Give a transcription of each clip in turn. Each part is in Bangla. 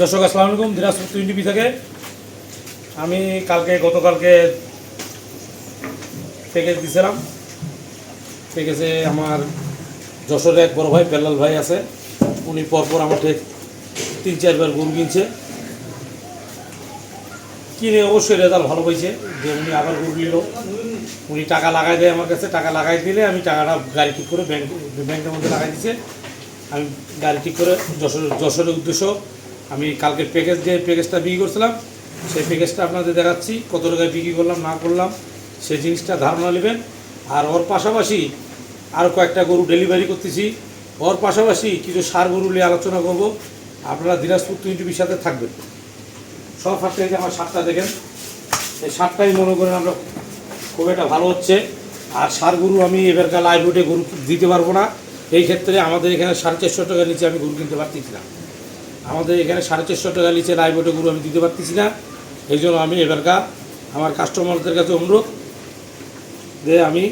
দর্শক, আসসালামু আলাইকুম, দিনাজপুর টিভি থেকে। আমি কালকে, গতকালকে প্যাকেজ দিয়েছিলাম প্যাকেজে আমার যশোরে এক বড় ভাই, বেল্লাল ভাই আছে। উনি পরপর আমার ঠিক তিন, চারবার গরু কিনছে। কিনে অবশ্যই রেজাল্ট ভালো হয়েছে যে উনি আবার গরু নিল। উনি টাকা লাগাই দেয় আমার কাছে। টাকা লাগাই দিলে আমি টাকাটা গাড়ি ঠিক করে ব্যাংক ব্যাংকের মধ্যে লাগাই দিছে। আমি গাড়ি ঠিক করে যশোর যশোরের উদ্দেশ্য আমি কালকে প্যাকেজ যে প্যাকেজটা বিক্রি করছিলাম, সেই প্যাকেজটা আপনাদের দেখাচ্ছি, কত টাকায় বিক্রি করলাম, না করলাম, সেই জিনিসটা ধারণা নেবেন। আর ওর পাশাপাশি আরও কয়েকটা গরু ডেলিভারি করতেছি। ওর পাশাপাশি কিছু সার গরু নিয়ে আলোচনা করব। আপনারা দিনাজপুর টোয়েন্টিভির সাথে থাকবেন। সব ফার্স্ট থেকে আমার সারটা দেখেন। এই সারটাই মনে করেন আমরা খুব একটা ভালো হচ্ছে। আর সার গরু আমি এবারকার লাইভ রোডে গরু দিতে পারব না। এই ক্ষেত্রে আমাদের এখানে সাড়ে চারশো টাকার নিচে আমি গরু কিনতে পারতেছি না। আমাদের এখানে সাড়ে চারশো টাকার নিচে রোডে গরু আমি দিতে পারতেছি না। এই জন্য আমি এবারকার আমার কাস্টমারদের কাছে অনুরোধ যে আমি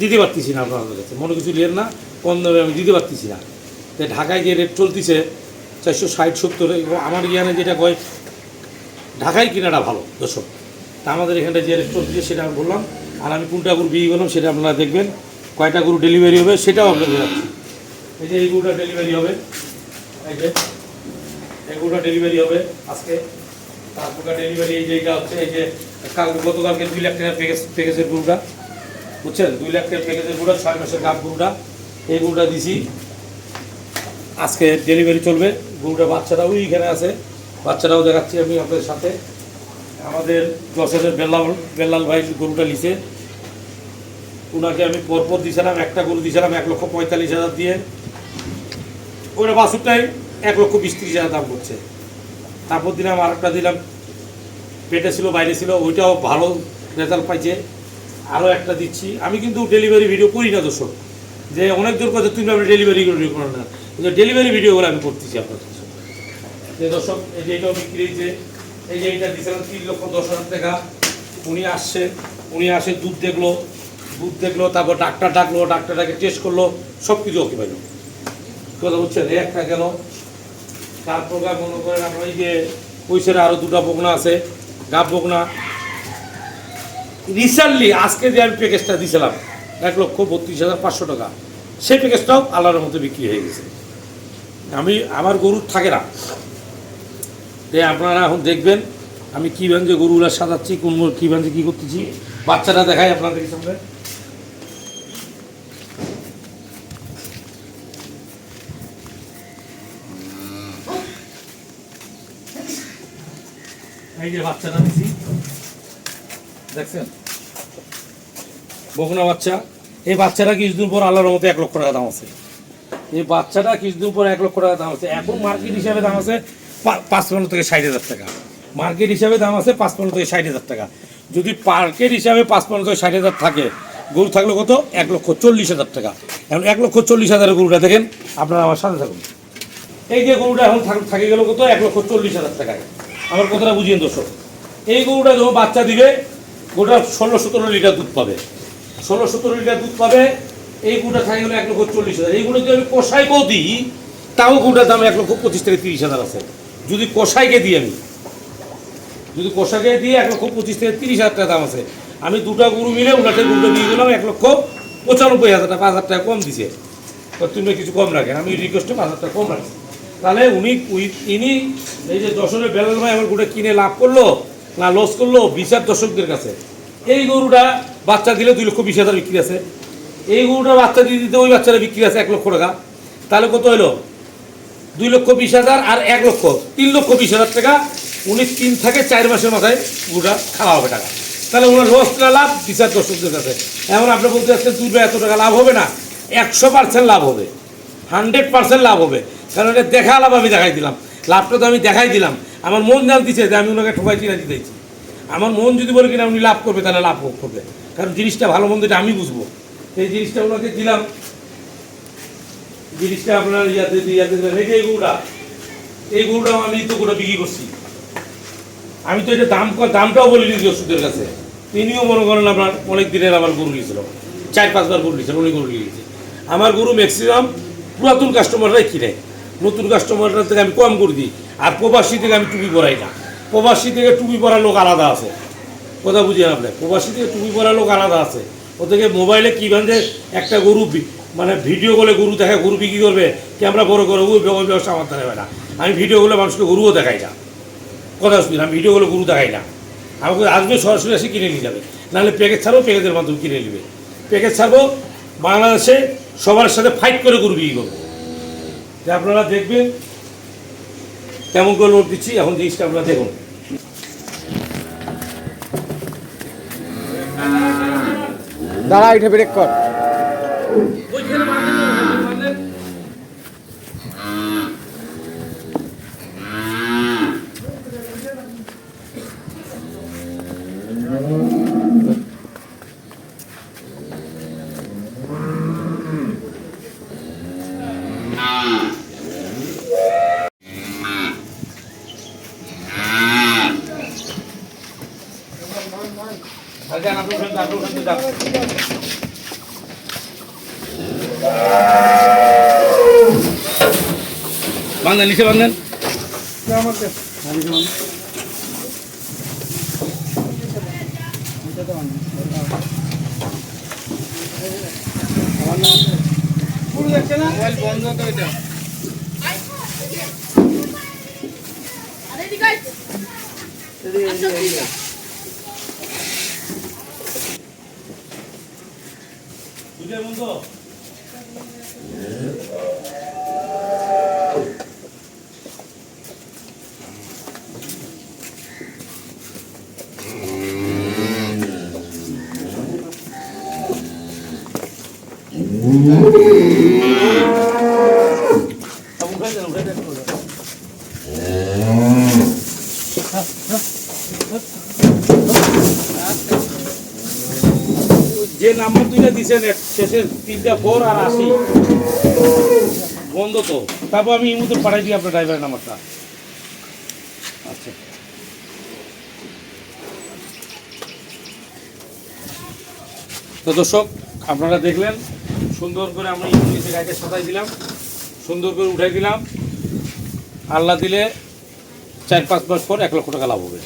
দিতে পারতেছি না আপনাদের কাছে। মনে কিছু নিয়েন না কম দামে আমি দিতে পারতেছি না। তো ঢাকায় যে রেট চলতেছে চারশো ষাট, সত্তর, এবং আমার জ্ঞানে যেটা কয়, ঢাকায় কেনাটা ভালো, দর্শক। তা আমাদের এখানটা যে রেট চলতেছে সেটা আমি বললাম। আর আমি কোনটা গরু বিয়ে করলাম সেটা আপনারা দেখবেন। কয়টা গরু ডেলিভারি হবে সেটাও আপনাদের যাচ্ছি এই যে এই গরুটা ডেলিভারি হবে। এই যে গরুটা ডেলিভারি হবে আজকে। তারপর ডেলিভারি এই যেইটা হচ্ছে, এই যে কাল গতকালকে দুই লাখ টাকা প্যাকেজ প্যাকেজের গরুটা বুঝছেন? দুই লাখ টাকা প্যাকেজের গরুটা ছয় মাসের গাপ গরুটা এই গরুটা দিছি। আজকে ডেলিভারি চলবে। গরুটা বাচ্চাটাও এইখানে আছে। বাচ্চাটাও দেখাচ্ছি আমি আপনাদের সাথে। আমাদের যশোরের বেল্লাল বেল্লাল ভাই গরুটা নিছে। ওনাকে আমি পরপর দিয়েছিলাম একটা গরু দিয়েছিলাম এক লক্ষ পঁয়তাল্লিশ হাজার দিয়ে। ওটা বাসুরটাই এক লক্ষ বিশ ত্রিশ হাজার দাম করছে তারপর দিলাম আর একটা দিলাম, পেটে ছিল, বাইরে ছিল, ওইটাও ভালো রেজাল্ট পাইছে। আরও একটা দিচ্ছি। আমি কিন্তু ডেলিভারি ভিডিও করি না দর্শক। যে অনেক জোর কথা তুমি আপনি ডেলিভারি ভিডিও করো না। কিন্তু ডেলিভারি ভিডিওগুলো আমি করতেছি আপনার। যে দর্শক, এই যে এটাও বিক্রি হয়েছে। এই যে এইটা দিয়েছিলাম তিন লক্ষ দশ হাজার টাকা। উনি আসছে, উনি আসে দুধ দেখল দুধ দেখল, তারপর ডাক্তার ডাকলো ডাক্তারটাকে টেস্ট করল সব কিছু ওকে পাইলো। কথা বুঝছেন এই একটা গেল তারপর মনে করেন আমরা এই যে পয়সার আরও দুটো বকনা আছে, গাব বকনা। রিসেন্টলি আজকে যে আমি প্যাকেজটা দিয়েছিলাম এক লক্ষ বত্রিশ হাজার পাঁচশো টাকা, সেই প্যাকেজটাও আল্লাহর মতো বিক্রি হয়ে গেছে। আমি, আমার গরু থাকে না। তাই আপনারা এখন দেখবেন, আমি কী ভাঞ্জে গরুগুলা সাজাচ্ছি, কোন কী ভাঞ্জে কী করতেছি। বাচ্চাটা দেখাই আপনাদের সামনে। এই যে বাচ্চাটা দেখছেন? বকনা বাচ্চা। এই বাচ্চাটা কিছুদিন পর আল্লাহর মতো এক লক্ষ টাকা দাম আছে। এই বাচ্চাটা কিছুদিন পর এক লক্ষ টাকা দাম আছে। এখন মার্কেট হিসাবে দাম আছে পাঁচপান্ন থেকে ষাট হাজার টাকা। মার্কেট হিসাবে দাম আছে পাঁচপান্ন থেকে ষাট হাজার টাকা। যদি মার্কেট হিসাবে পাঁচপান্ন থেকে ষাট হাজার থাকে, গরু থাকলে কত? এক লক্ষ চল্লিশ হাজার টাকা। এখন এক লক্ষ চল্লিশ হাজারের গরুটা দেখেন, আপনারা আমার সাথে থাকুন। এই যে গরুটা এখন থাকে গেল কত? এক লক্ষ চল্লিশ হাজার টাকায়। আমার কথাটা বুঝিয়ে দর্শক। এই গরুটা যখন বাচ্চা দিবে, গোটা ষোলো সতেরো লিটার দুধ পাবে। ষোলো সতেরো লিটার দুধ পাবে, এই গুঁড়া থাকে গেলো এক লক্ষ চল্লিশ হাজার। এই গুঁড়ো যদি আমি কষাইকেও দিই, তাও গুঁড়ার দাম এক লক্ষ পঁচিশ থেকে তিরিশ হাজার আছে। যদি কষাইকে দিই আমি, যদি কষাকে দিয়ে এক লক্ষ পঁচিশ থেকে তিরিশ হাজার টাকা দাম আছে। আমি দুটা গরু মিলে ওনাতে গরুটা দিয়ে দিলাম এক লক্ষ পঁচানব্বই হাজার টাকা, পাঁচ হাজার টাকা কম দিছে। তো তুমি কিছু কম রাখেন, আমি রিকোয়েস্টে পাঁচ হাজার টাকা কম রাখছি। তাহলে উনি ইনি এই যে যশোরের বেলাল ভাই আমার গরুটা কিনে লাভ করল, না লস করল, বিচার দর্শকদের কাছে। এই গরুটা বাচ্চা দিলে দুই লক্ষ বিশ হাজার বিক্রি আছে। এই গরুটা বাচ্চা দিয়ে দিতে ওই বাচ্চাটা বিক্রি আছে এক লক্ষ টাকা। তাহলে কত হলো? দুই লক্ষ বিশ হাজার আর এক লক্ষ, তিন লক্ষ বিশ হাজার টাকা। উনি তিন থেকে চার মাসের মাথায় গরুটা খাওয়া হবে টাকা। তাহলে ওনার লস না লাভ, বিচার দর্শকদের কাছে। এমন আপনি বলতে চাচ্ছেন দুই এত টাকা লাভ হবে না? একশো পার্সেন্ট লাভ হবে। হান্ড্রেড পার্সেন্ট লাভ হবে। কারণ এটা দেখা লাভ আমি দেখাই দিলাম। লাভটা তো আমি দেখাই দিলাম। আমার মন দিচ্ছে যে আমি ওনাকে ঠকাই চিনা দিতেছি আমার মন যদি বলে কিনা উনি লাভ করবে, তাহলে লাভ করবে। কারণ জিনিসটা ভালো মন্দ এটা আমি বুঝব। এই জিনিসটা ওনাকে দিলাম। জিনিসটা আপনার ইয়াতে ইয়াতে দিলাম। এই গরুটা, এই গরুটাও আমি তো গোটা বিক্রি করছি। আমি তো এটা দাম দামটাও বলে যে ওষুধের কাছে। তিনিও মনে করেন আপনার অনেক দিনের আমার গরু নিয়েছিল। চার পাঁচবার গরু নিয়েছিল, উনি গরু নিয়েছে। আমার গরু ম্যাক্সিমাম পুরাতন কাস্টমাররাই কিনে। নতুন কাস্টমারটার থেকে আমি কম করে দিই। আর প্রবাসী থেকে আমি টুপি পরাই না। প্রবাসী থেকে টুপি পরা লোক আলাদা আছে। কথা বুঝিয়ে আপনি প্রবাসী থেকে টুপি পরা লোক আলাদা আছে। ও থেকে মোবাইলে কী বান্ধে একটা গরু মানে ভিডিও করলে গরু দেখা, গরু বিক্রি করবে। ক্যামেরা বড় করে, ওই ব্যবসা আমার দ্বারা হবে না। আমি ভিডিও করলে মানুষকে গরুও দেখাই না। কথা শুনি আমি ভিডিও করলে গরু দেখাই না। আমাকে আসবে সরাসরি এসে কিনে নিয়ে যাবে। নাহলে প্যাকেজ ছাড়বো প্যাকেজের মাধ্যমে কিনে নেবে। প্যাকেজ ছাড়বো, বাংলাদেশে সবার সাথে ফাইট করে গরু বিক্রি করব। যে আপনারা দেখবেন, কেমন করে লোড দিচ্ছি, এখন জিনিসটা আপনারা দেখুন। দাঁড়া, এটা ব্রেক কর। বান্ধেন নিচে বান্ধেন। বন্ধ তো এটা। Ready, guys? বুঝলেন বন্ধু উঠাই দেন উঠাই দেন উঠাই দেন। যে নাম্বার দুইটা দিছেন শেষের তিনটা ফোর আর আশি। বন্ধ তো। তারপর আমি এই মুহূর্তে পাঠাই দিই আপনার ড্রাইভারের নাম্বারটা। আচ্ছা। তো দর্শক, আপনারা দেখলেন, সুন্দর করে আমরা ইংলিশে গাড়িটা সাজাই দিলাম, সুন্দর করে উঠাই দিলাম। আল্লাহ দিলে চার পাঁচ মাস পর এক লক্ষ টাকা লাভ হবে।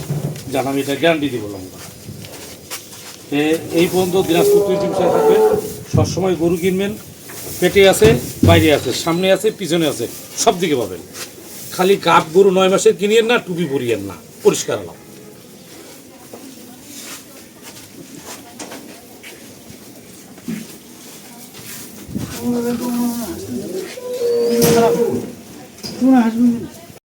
জান আমি এটা গ্যারান্টি দিব এ- এই পর্যন্ত দিনাজপুর টিম থাকবে। সবসময় গরু কিনবেন, পেটে আছে, বাইরে আছে, সামনে আছে, পিছনে আছে, সব দিকে পাবেন। খালি কাপ গরু নয় মাসের কিনিয়েন না, টুপি পরিয়েন না। পরিষ্কার আলাম তোমরা হাসবেন